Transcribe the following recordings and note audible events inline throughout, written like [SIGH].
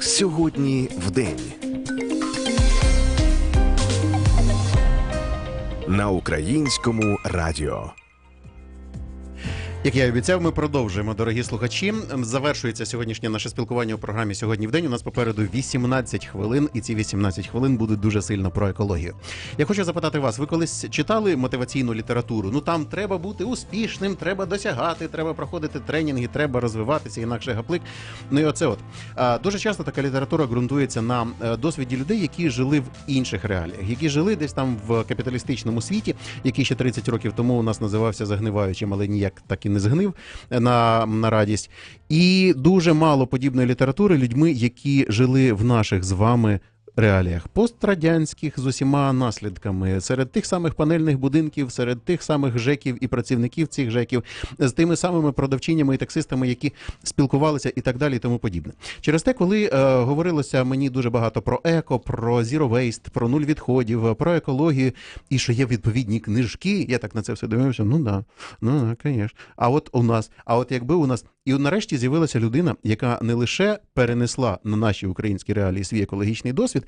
Сьогодні в день. На українському радіо. Як я і обіцяв, ми продовжуємо, дорогі слухачі. Завершується сьогоднішнє наше спілкування у програмі сьогодні в день. У нас попереду 18 хвилин, і ці 18 хвилин будуть дуже сильно про екологію. Я хочу запитати вас: ви колись читали мотиваційну літературу? Ну там треба бути успішним, треба досягати, треба проходити тренінги, треба розвиватися, інакше гаплик. Ну і оце от дуже часто така література ґрунтується на е, досвіді людей, які жили в інших реаліях, які жили десь там в капіталістичному світі, який ще 30 років тому у нас називався загниваючим, але ніяк так і не згнив е, на, на радість. І дуже мало подібної літератури людьми, які жили в наших з вами. Реаліях пострадянських з усіма наслідками серед тих самих панельних будинків, серед тих самих жеків і працівників цих жеків, з тими самими продавчинями і таксистами, які спілкувалися, і так далі, і тому подібне. Через те, коли е, говорилося мені дуже багато про еко, про zero waste, про нуль відходів, про екологію, і що є відповідні книжки, я так на це все дивився. Ну да, ну да, звісно. А от у нас, а от якби у нас, і нарешті з'явилася людина, яка не лише перенесла на наші українські реалії свій екологічний досвід.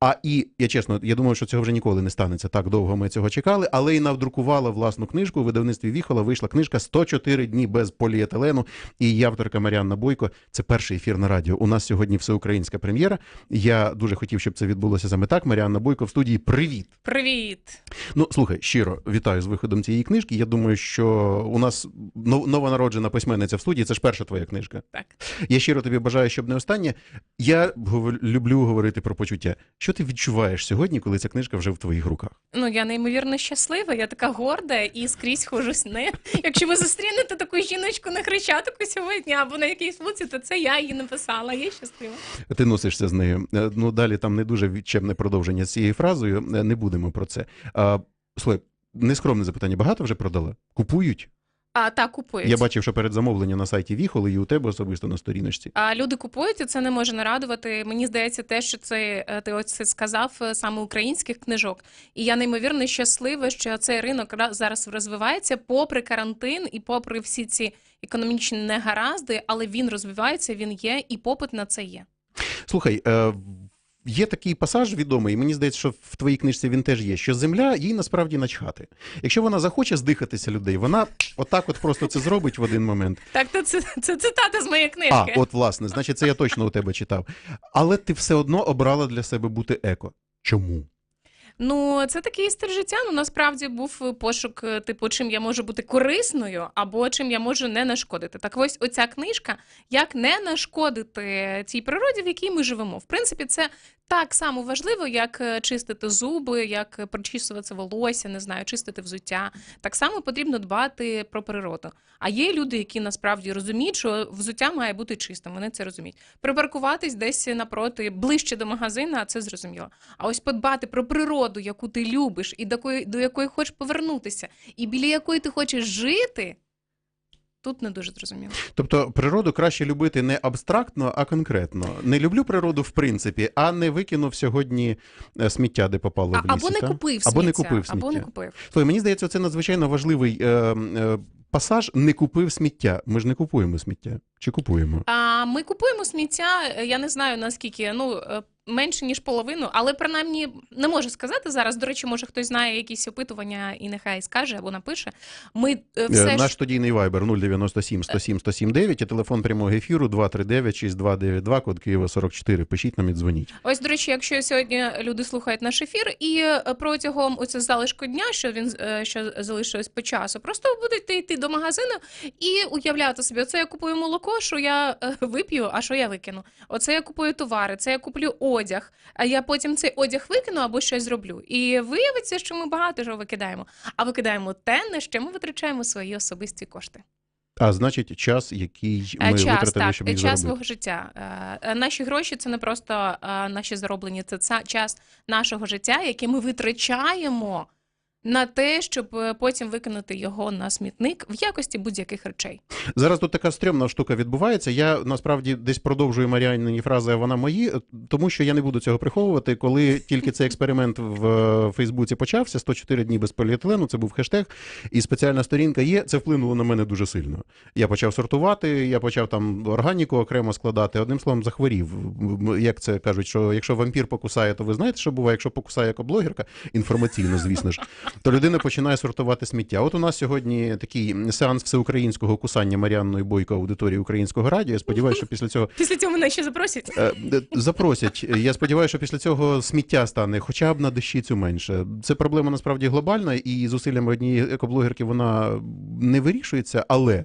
А і я чесно, я думаю, що цього вже ніколи не станеться. Так довго ми цього чекали, але й навдрукувала власну книжку. У видавництві Віхола вийшла книжка «104 дні без поліетилену. І її авторка Маріанна Бойко. Це перший ефір на радіо. У нас сьогодні всеукраїнська прем'єра. Я дуже хотів, щоб це відбулося саме так. Маріанна Бойко в студії. Привіт! Привіт! Ну слухай, щиро вітаю з виходом цієї книжки. Я думаю, що у нас новонароджена письменниця в студії. Це ж перша твоя книжка. Так. Я щиро тобі бажаю, щоб не остання. Я люблю говорити про почуття. Що ти відчуваєш сьогодні, коли ця книжка вже в твоїх руках? Ну я неймовірно щаслива, я така горда і скрізь ходжу з нею. Якщо ви зустрінете таку жіночку на хрещатику сьогодні або на якійсь вулиці, то це я її написала. Я щаслива. Ти носишся з нею. Е, Ну далі там не дуже відчемне продовження з цією фразою. Е, Не будемо про це. А, слухай, нескромне запитання. Багато вже продала? Купують? А так купують. Я бачив, що перед замовленням на сайті Віхоли і у тебе особисто на сторіночці. А люди купують, і це не може нарадувати. Мені здається, те, що це е, ти ось сказав е, саме українських книжок. І я неймовірно щаслива, що цей ринок зараз розвивається попри карантин і попри всі ці економічні негаразди, але він розвивається, він є, і попит на це є. Слухай, е, є такий пасаж відомий, і мені здається, що в твоїй книжці він теж є, що земля їй насправді начхати. Якщо вона захоче здихатися людей, вона отак от просто це зробить в один момент. Так, то це, це цитата з моєї книжки. А, от власне, значить, це я точно у тебе читав. Але ти все одно обрала для себе бути еко. Чому? Ну, це такий стиль життя. Ну насправді був пошук, е, типу, чим я можу бути корисною, або чим я можу не нашкодити. Так ось оця книжка, як не нашкодити цій природі, в якій ми живемо. В принципі, це так само важливо, як е, чистити зуби, як прочісувати волосся, не знаю, чистити взуття. Так само потрібно дбати про природу. А є люди, які насправді розуміють, що взуття має бути чистим. Вони це розуміють. Припаркуватись десь напроти ближче до магазина, це зрозуміло. А ось подбати про природу, яку ти любиш, і до якої, до якої хочеш повернутися, і біля якої ти хочеш жити. Тут не дуже зрозуміло. Тобто природу краще любити не абстрактно, а конкретно. Не люблю природу в принципі, а не викинув сьогодні е, сміття, де попало А, в лісі. або не та? купив Або не сміття, або не купив. Слухай, мені здається, це надзвичайно важливий е, е, пасаж. Не купив сміття. Ми ж не купуємо сміття. Чи купуємо? А ми купуємо сміття. е, Я не знаю наскільки, ну е, менше ніж половину, але принаймні не можу сказати зараз. До речі, може хтось знає якісь опитування і нехай скаже або напише. Ми е, все Е, ж Наш студійний вайбер 097 107 179 і телефон прямого ефіру 239 6292, код Києва 44. Пишіть нам і дзвоніть. Ось, до речі, якщо сьогодні люди слухають наш ефір, і е, протягом оце залишку дня, що він що залишилось по часу, просто будете йти до магазину і уявляти собі, оце я купую молоко, що я вип'ю, а що я викину. Оце я купую товари, це я куплю одяг, а я потім цей одяг викину або щось зроблю. І виявиться, що ми багато чого викидаємо. А викидаємо те, на що ми витрачаємо свої особисті кошти. А значить, час, який ми Е, час, витратили, так, щоб їх час заробити. свого життя. Е, е, Наші гроші це не просто е, наші зароблені, це час нашого життя, який ми витрачаємо на те, щоб е, потім викинути його на смітник в якості будь-яких речей. Зараз тут така стрьомна штука відбувається. Я насправді десь продовжую Маріанині фрази, а вона мої, тому що я не буду цього приховувати. Коли тільки цей експеримент в е, Фейсбуці почався, 104 дні без поліетилену, це був хештег, і спеціальна сторінка є. Це вплинуло на мене дуже сильно. Я почав сортувати, я почав там органіку окремо складати. Одним словом, захворів. Як це кажуть, що якщо вампір покусає, то ви знаєте, що буває, якщо покусає як блогерка, інформаційно, звісно ж, то людина починає сортувати сміття. От у нас сьогодні такий сеанс всеукраїнського кусання Маріанної Бойко аудиторії українського радіо. Я сподіваюся, що після цього Після цього мене ще запросять. е, запросять. Я сподіваюся, що після цього сміття стане хоча б на дещицю менше. Це проблема насправді глобальна, і зусиллями однієї екоблогерки вона не вирішується, але.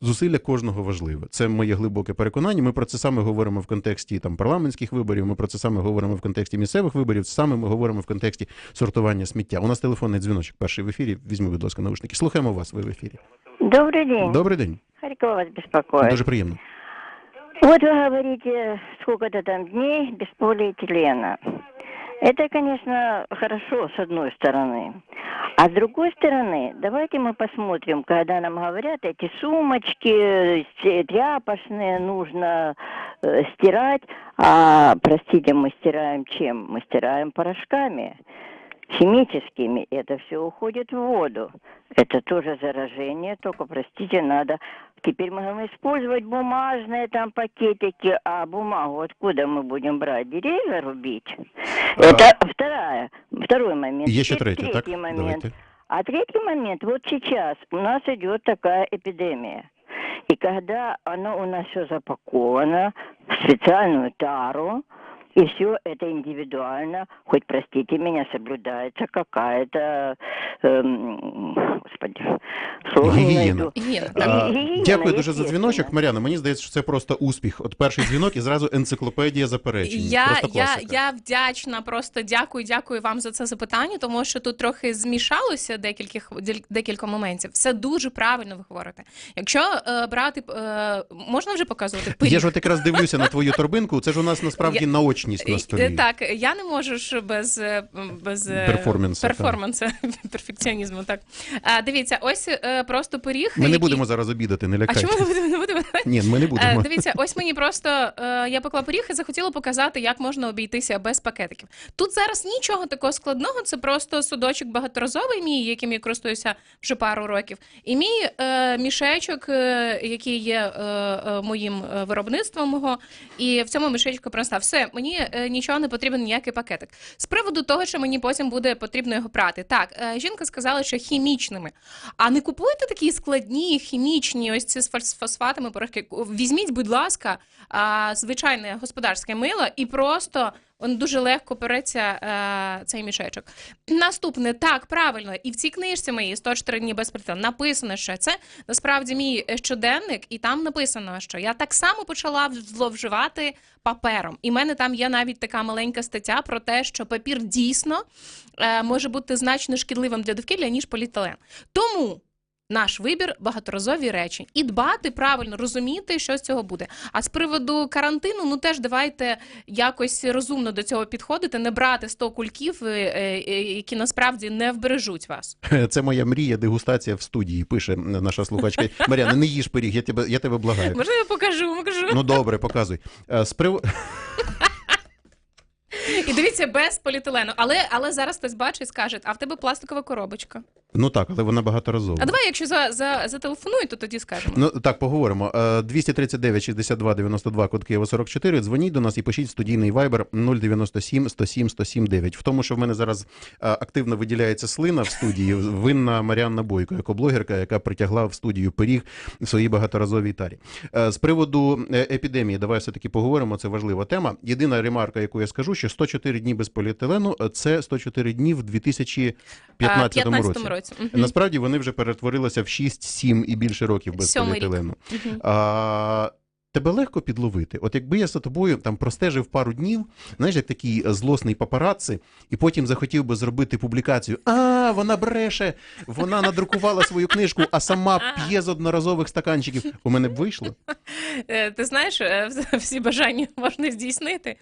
Зусилля кожного важливе. Це моє глибоке переконання. Ми про це саме говоримо в контексті там парламентських виборів. Ми про це саме говоримо в контексті місцевих виборів. Це саме ми говоримо в контексті сортування сміття. У нас телефонний дзвіночок. Перший в ефірі. Візьми, будь ласка, наушники. Слухаємо вас. Ви в ефірі. Добрый день. Добрий день. Харькова вас беспокоит. Дуже приємно. Вот вы говорите, сколько-то там дней без полиэтилена. Это, конечно, хорошо, с одной стороны. А с другой стороны, давайте мы посмотрим, когда нам говорят, эти сумочки э, тряпочные нужно э, стирать. А, простите, мы стираем чем? Мы стираем порошками химическими. Это все уходит в воду. Это тоже заражение, только, простите, надо... Теперь мы говорим использовать бумажные там пакетики, а бумагу откуда мы будем брать? Деревья рубить? Это вторая, второй момент. Є ще Теперь третє, так? третий момент. Давайте. А третий момент, вот сейчас у нас идет такая эпидемия. И когда оно у нас все запаковано в специальную тару, и все это индивидуально, хоть, простите меня, соблюдается какая-то, эм, господи, слово. Гігієна, А, Гігієна, Дякую дуже за естественно. дзвіночок. Мар'яна, мені здається, що це просто успіх. От перший дзвінок і зразу енциклопедія заперечень. Я, просто я, класика. я вдячна, просто дякую, дякую вам за це запитання, тому що тут трохи змішалося декількох діль- декілька моментів. Все дуже правильно ви говорите. Якщо е, брати е, можна вже показувати пиріг? Я ж от якраз дивлюся на твою торбинку. Це ж у нас насправді Я- наочність на Е, столі. Так, я не можу ж без, е, без е, Перформансу, перформансу, [LAUGHS] перфекціонізму. Так а, дивіться, ось е, просто пиріг. Ми не будемо зараз обідати, не А чому ми будемо не будемо? Ні, ми не Е, будемо. Дивіться, ось мені просто е, я пекла пиріг і захотіла показати, як можна обійтися без пакетиків. Тут зараз нічого такого складного, це просто судочок багаторазовий мій, яким я користуюся вже пару років. І мій е, мішечок, е, який є е, е, моїм е, виробництвом мого, і в цьому мішечку просто все, мені е, нічого не потрібен ніякий пакетик. З приводу того, що мені потім буде потрібно його прати. Так, е, жінка сказала, що хімічними. А не купуйте такі складні хімічні, ось ці з фос- фосфатами порошки. Візьміть, будь ласка, звичайне господарське мило і просто. Он дуже легко береться е, цей мішечок. Наступне, так, правильно, і в цій книжці моїй 104 дні без притил написано, що це насправді мій щоденник, і там написано, що я так само почала зловживати папером. І в мене там є навіть така маленька стаття про те, що папір дійсно е, може бути значно шкідливим для довкілля, ніж поліетилен. Тому наш вибір багаторазові речі і дбати правильно, розуміти, що з цього буде. А з приводу карантину, ну теж давайте якось розумно до цього підходити, не брати 100 кульків, е, е, які насправді не вбережуть вас. Це моя мрія, дегустація в студії, пише наша слухачка. [LAUGHS] Мар'яна, не їж пиріг, я тебе, я тебе благаю. Я покажу, покажу. Ну добре, показуй. Е, З прив... [LAUGHS] І дивіться без поліетилену. Але але зараз хтось бачить і скаже, а в тебе пластикова коробочка. Ну так, але вона багаторазова. А давай, якщо за, за зателефонують, то тоді скажемо. Ну так, поговоримо. Е, 239 62 92 код Києва 44. Дзвоніть до нас і пишіть студійний вайбер 097 107 107 9. В тому, що в мене зараз е, активно виділяється слина в студії, винна Маріанна Бойко, екоблогерка, яка притягла в студію пиріг в своїй багаторазовій тарі. Е, З приводу е, епідемії, давай все-таки поговоримо. Це важлива тема. Єдина ремарка, яку я скажу, що 104 дні без поліетилену е, це 104 дні в 2015 році. році. Насправді вони вже перетворилися в 6, 7 і більше років без Сьомий поліетилену. Мгм. А, тебе легко підловити. От якби я за тобою там простежив пару днів, знаєш, як такий е, злосний папарацци, і потім захотів би зробити публікацію. А, вона бреше, вона надрукувала свою книжку, а сама п'є з одноразових стаканчиків. У мене б вийшло. Е, Ти знаєш, [LAUGHS] всі бажання можна здійснити.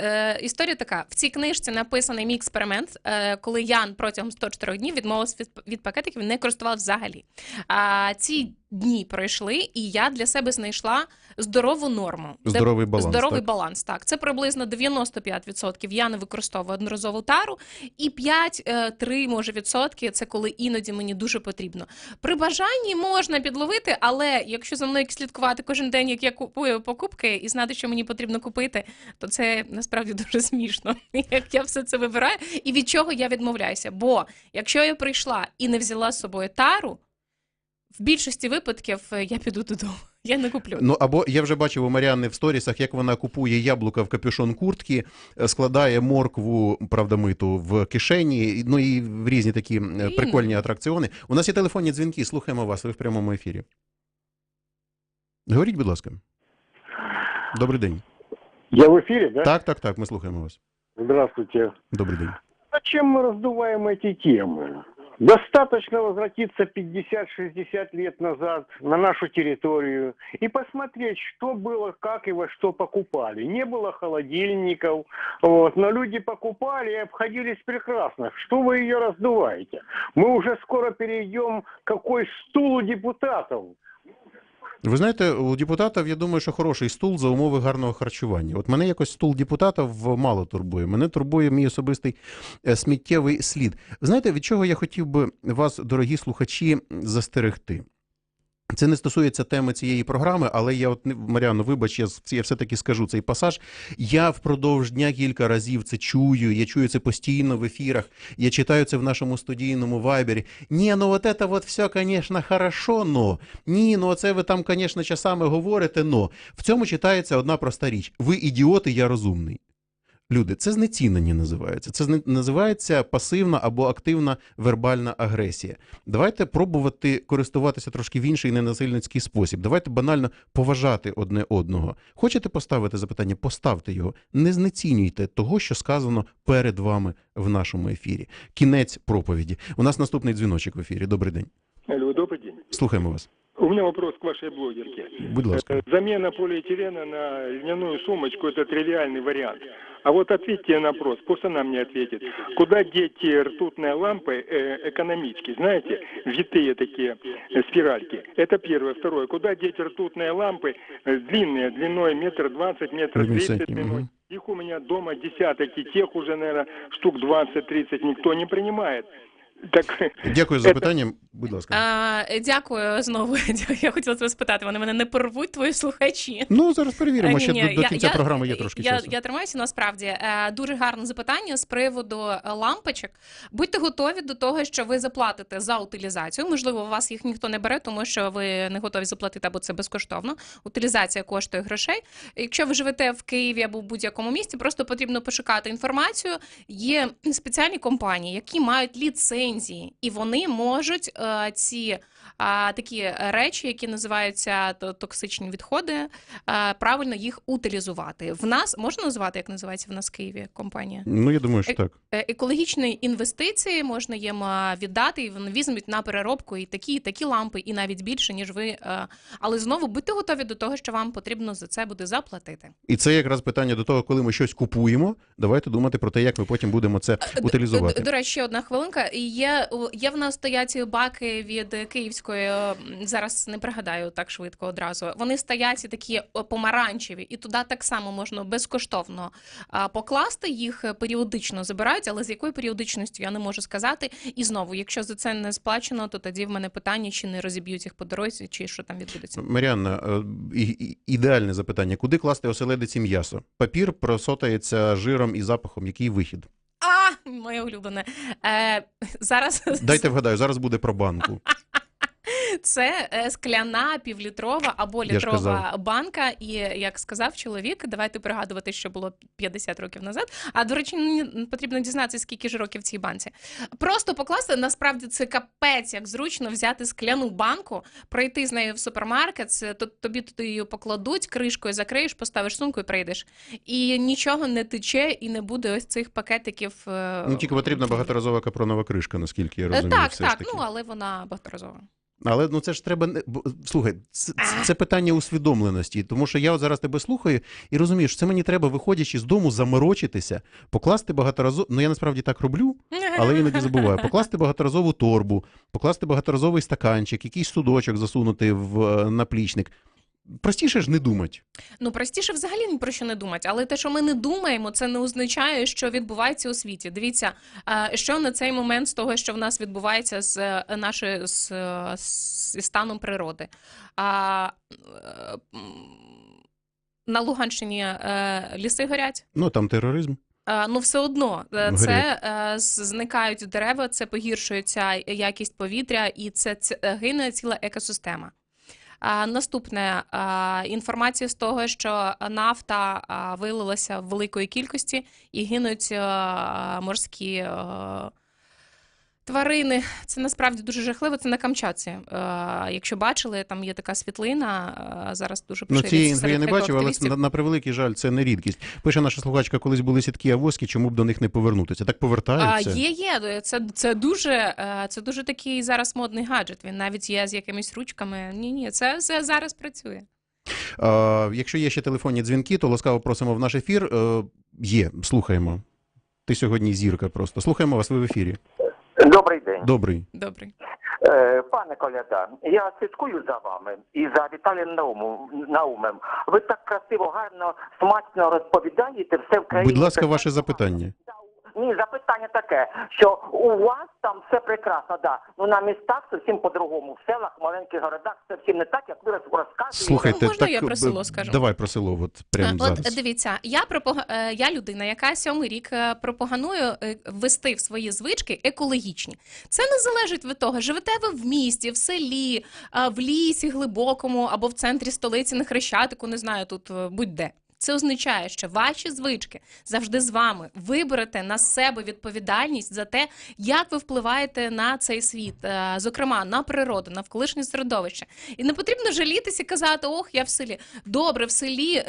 Е, історія така: в цій книжці написаний мій експеримент, е, коли Ян протягом 104 днів відмовився від, від пакетиків, не користував взагалі. А ці дні пройшли, і я для себе знайшла здорову норму. Здоровий баланс. Здоровий так? баланс, так. Це приблизно 95% я не використовую одноразову тару, і 5-3, може, відсотки це коли іноді мені дуже потрібно. При бажанні можна підловити, але якщо за мною слідкувати кожен день, як я купую покупки, і знати, що мені потрібно купити, то це насправді дуже смішно. [LAUGHS] Як я все це вибираю, і від чого я відмовляюся. Бо якщо я прийшла і не взяла з собою тару, в більшості випадків е, я піду додому. Я не куплю. Ну або я вже бачив у Маріанни в сторісах, як вона купує яблука в капюшон куртки, е, складає моркву, правда, миту в кишені. Ну і в різні такі е, І- прикольні атракціони. У нас є телефонні дзвінки. Слухаємо вас. Ви в прямому ефірі. Говоріть, будь ласка. Добрий день. Я в эфире, да? Так, так, так. Ми слухаємо вас. Здравствуйте. Добрий день. Зачем мы раздуваем эти темы? Достаточно возвратиться 50-60 лет назад на нашу территорию и посмотреть, что было, как и во что покупали. Не было холодильников, вот, но люди покупали и обходились прекрасно. Что вы ее раздуваете? Мы уже скоро перейдем какой стул депутатов. Ви знаєте, у депутатів, я думаю, що хороший стул за умови гарного харчування. От мене якось стул депутата мало турбує. Мене турбує мій особистий е, сміттєвий слід. Знаєте, від чого я хотів би вас, дорогі слухачі, застерегти? Це не стосується теми цієї програми, але я от Маріано, вибач, я, я все-таки скажу цей пасаж. Я впродовж дня кілька разів це чую. Я чую це постійно в ефірах. Я читаю це в нашому студійному вайбері. Ні, ну от це от все, звісно, хорошо, но ні, ну оце ви там, звісно, часами говорите, но в цьому читається одна проста річ: ви ідіоти, я розумний. Люди, це знецінення називається. Це називається пасивна або активна вербальна агресія. Давайте пробувати користуватися трошки в інший ненасильницький спосіб. Давайте банально поважати одне одного. Хочете поставити запитання? Поставте його. Не знецінюйте того, що сказано перед вами в нашому ефірі. Кінець проповіді. У нас наступний дзвіночок в ефірі. Добрий день. Алло, добрый день. Слухаємо вас. У меня вопрос к вашей блогерке. Будь ласка. Э, Замена полиэтилена на льняную сумочку – это тривиальный вариант. А вот ответьте на вопрос, пусть она мне ответит. Куда деть те ртутные лампы э, экономички? Знаете, витые такие э, спиральки. Это первое. Второе. Куда деть ртутные лампы э, длинные, длиной метр двадцать, метр тридцать мгм. Их у меня дома десяток, и тех уже, наверное, штук 20-30 никто не принимает. Так Дякую за запитання. Будь ласка. А, дякую знову. [LAUGHS] Я хотіла тебе спитати. Вони мене не порвуть, твої слухачі. Ну, зараз перевіримо. Ще Ні-ні, до, до кінця програми є трошки я, часу. Я тримаюся насправді. Е, Дуже гарне запитання з приводу е, лампочок. Будьте готові до того, що ви заплатите за утилізацію. Можливо, у вас їх ніхто не бере, тому що ви не готові заплатити або це безкоштовно. Утилізація коштує грошей. Якщо ви живете в Києві або в будь-якому місті, просто потрібно пошукати інформацію. Є спеціальні компанії, які мають ліцензії, і вони можуть е, ці. А, такі речі, які називаються токсичні відходи, а, правильно їх утилізувати. В нас можна назвати, як називається в нас в Києві компанія? Ну, я думаю, що Е, так. Е, Екологічні інвестиції можна їм віддати, і вони візьмуть на переробку і такі, і такі лампи, і навіть більше, ніж ви. е, Але знову будьте готові до того, що вам потрібно за це буде заплатити. І це якраз питання до того, коли ми щось купуємо. Давайте думати про те, як ми потім будемо це утилізувати. До, до речі, ще одна хвилинка. Є, є в нас стоять баки від київської, е, зараз не пригадаю так швидко одразу. Вони стоять і такі помаранчеві, і туди так само можна безкоштовно покласти. Їх е, періодично забирають, але з якою періодичністю я не можу сказати. І знову, якщо за це не сплачено, то тоді в мене питання, чи не розіб'ють їх по дорозі, чи що там відбудеться. Маріанна, е, ідеальне запитання: куди класти оселедиці м'ясо? Папір просотається жиром і запахом. Який вихід? А, моє улюблене. Е, [LAUGHS] зараз Дайте вгадаю, зараз буде про банку. [LAUGHS] Це е, скляна півлітрова або літрова банка. І як сказав чоловік, давайте пригадувати, що було 50 років назад. А до речі, потрібно дізнатися, скільки ж років цій банці. Просто покласти насправді це капець, як зручно взяти скляну банку, пройти з нею в супермаркет. це тобі туди її покладуть, кришкою закриєш, поставиш сумку і прийдеш. І нічого не тече, і не буде ось цих пакетиків. е, Ну тільки потрібна багаторазова капронова кришка, наскільки я Е, розумію. Так, все ж так, таки. ну але вона багаторазова. Але ну це ж треба не слухай, це, це- питання усвідомленості. Тому що я от зараз тебе слухаю і розумію, що це мені треба, виходячи з дому, заморочитися, покласти багаторазову. Ну я насправді так роблю, але іноді забуваю. Покласти багаторазову торбу, покласти багаторазовий стаканчик, якийсь судочок засунути в е, наплічник. Простіше ж не думати. Ну, простіше взагалі ні про що не думати, але те, що ми не думаємо, це не означає, що відбувається у світі. Дивіться, що на цей момент з того, що в нас відбувається з нашою з, з- станом природи. А, на Луганщині е, ліси горять. Ну там тероризм. Ну, все одно е, Горять. це е, зникають дерева, це погіршується якість повітря, і це ц- е, гине ціла екосистема. Наступне інформація з того, що нафта вилилася в великої кількості і гинуть морські тварини. Це насправді дуже жахливо. Це на Камчатці. А, Якщо бачили, там є така світлина. а, Зараз дуже Ну, цієї інфи я не бачив, але екоактивістів. на, на превеликий жаль, це не рідкість. Пише наша слухачка, колись були сітки авоськи, чому б до них не повернутися? Так А, є, є. Це, це дуже е, це дуже такий зараз модний гаджет. Він навіть є з якимись ручками. Ні, ні, це все зараз працює. А, якщо є ще телефонні дзвінки, то ласкаво просимо в наш ефір. Е, є, слухаємо. Ти сьогодні зірка просто. Слухаємо вас ви в ефірі. Добрий день, Добрий. Добре. Е, пане Коляда. Я слідкую за вами і за Віталієм Наумом. Наумем. Ви так красиво, гарно, смачно розповідаєте все в країні. Будь ласка, ваше запитання. Ні, запитання таке, що у вас там все прекрасно, да. Ну на містах зовсім по-другому. В селах, маленьких городах це всім не так, як ви роз- розказуєте. Слухайте, Можна так я про село скажу? Давай про село, от прямо От зараз. дивіться, я пропога... е, я людина, яка сьомий рік е, пропагандую е, ввести в свої звички екологічні. Це не залежить від того, живете ви в місті, в селі, е, в лісі глибокому або в центрі столиці на Хрещатику, не знаю, тут е, будь-де. Це означає, що ваші звички завжди з вами. Ви берете на себе відповідальність за те, як ви впливаєте на цей світ, е, зокрема на природу, на навколишнє середовище. І не потрібно жалітися і казати, ох, я в селі. Добре, в селі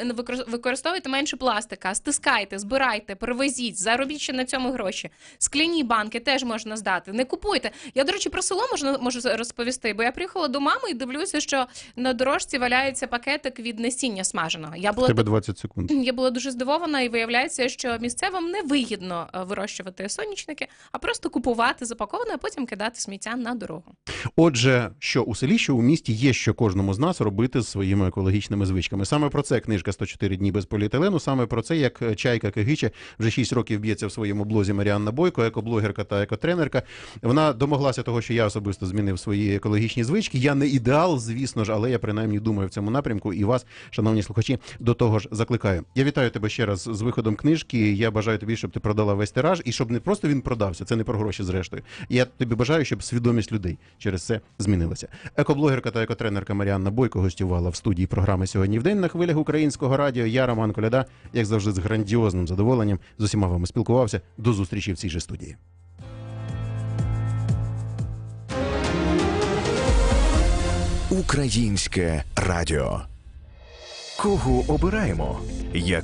використовуйте менше пластика, стискайте, збирайте, перевезіть, заробіть ще на цьому гроші. Скляні банки теж можна здати. Не купуйте. Я, до речі, про село можна можу розповісти, бо я приїхала до мами і дивлюся, що на дорожці валяється пакетик від насіння смаженого. Я була тебе 20 секунд. я була дуже здивована, і виявляється, що місцевим не вигідно е, вирощувати сонячники, а просто купувати запаковане, а потім кидати сміття на дорогу. Отже, що у селі, що у місті є що кожному з нас робити з своїми екологічними звичками. Саме про це книжка «104 дні без поліетилену. Саме про це, як е, чайка Кигича вже 6 років б'ється в своєму блозі Маріанна Бойко, екоблогерка та екотренерка. Вона домоглася того, що я особисто змінив свої екологічні звички. Я не ідеал, звісно ж, але я принаймні думаю в цьому напрямку. І вас, шановні слухачі, до того ж закликаю. Я вітаю тебе ще раз з виходом книжки. Я бажаю тобі, щоб ти продала весь тираж, і щоб не просто він продався. Це не про гроші, зрештою. Я тобі бажаю, щоб свідомість людей через це змінилася. Екоблогерка та екотренерка Маріанна Бойко гостювала в студії програми сьогодні в день на хвилях українського радіо. Я Роман Коляда, як завжди, з грандіозним задоволенням з усіма вами спілкувався. До зустрічі в цій же студії. Українське радіо. Кого обираємо? Яке